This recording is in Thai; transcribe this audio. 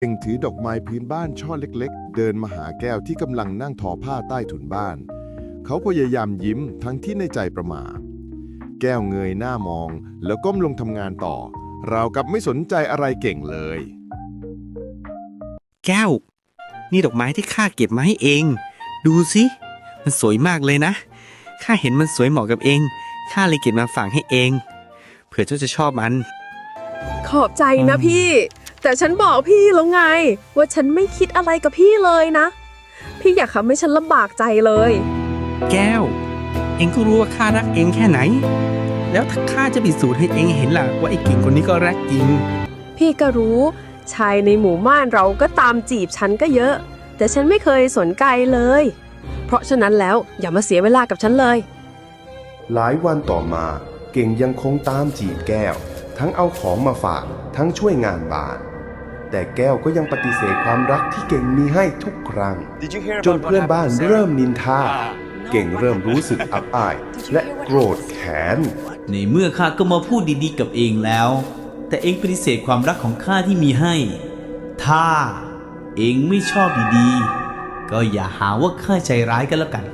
เก่งถือดอกไม้พื้นบ้านช่อเล็กๆ เดินมาหาแก้วที่กำลังนั่งทอผ้าใต้ถุนบ้าน เขาพยายามยิ้มทั้งที่ในใจประหมาแก้วเงยหน้ามอง แล้วก้มลงทำงานต่อราวกับไม่สนใจอะไรเก่งเลย แก้ว นี่ดอกไม้ที่ข้าเก็บมาให้เอง ดูสิมันสวยมากเลยนะข้าเห็นมันสวยเหมาะกับเองข้าเลยเก็บมาฝากให้เอง เผื่อเจ้าจะชอบมัน ขอบใจนะพี่ แต่ฉันบอกพี่แล้วไง ว่าฉันไม่คิดอะไรกับพี่เลยนะ พี่อยากทำให้ฉันลำบากใจเลย แก้ว เองก็รู้ว่าข้ารักเองแค่ไหน แล้วถ้าข้าจะพิสูจน์ให้เองเห็นล่ะว่าไอ้กิ่งคนนี้ก็รักจริง พี่ก็รู้ ชายในหมู่บ้านเราก็ตามจีบฉันก็เยอะ แต่ฉันไม่เคยสนใจเลย เพราะฉะนั้นแล้วอย่ามาเสียเวลากับฉันเลย หลายวันต่อมาเก่งยังคงตามจีบแก้ว ทั้งเอาของมาฝากทั้งช่วยงานบ้าน แต่แก้วก็ยังปฏิเสธความรักที่เก่งมีให้ทุกครั้ง จนเพื่อนบ้านเริ่มนินทา เก่งเริ่มรู้สึกอับอาย และโกรธแค้น ในเมื่อข้าก็มาพูดดีๆกับเองแล้ว แต่เองปฏิเสธความรักของข้าที่มีให้ ถ้าเองไม่ชอบดีๆ ก็อย่าหาว่าข้าใจร้ายกันแล้วกัน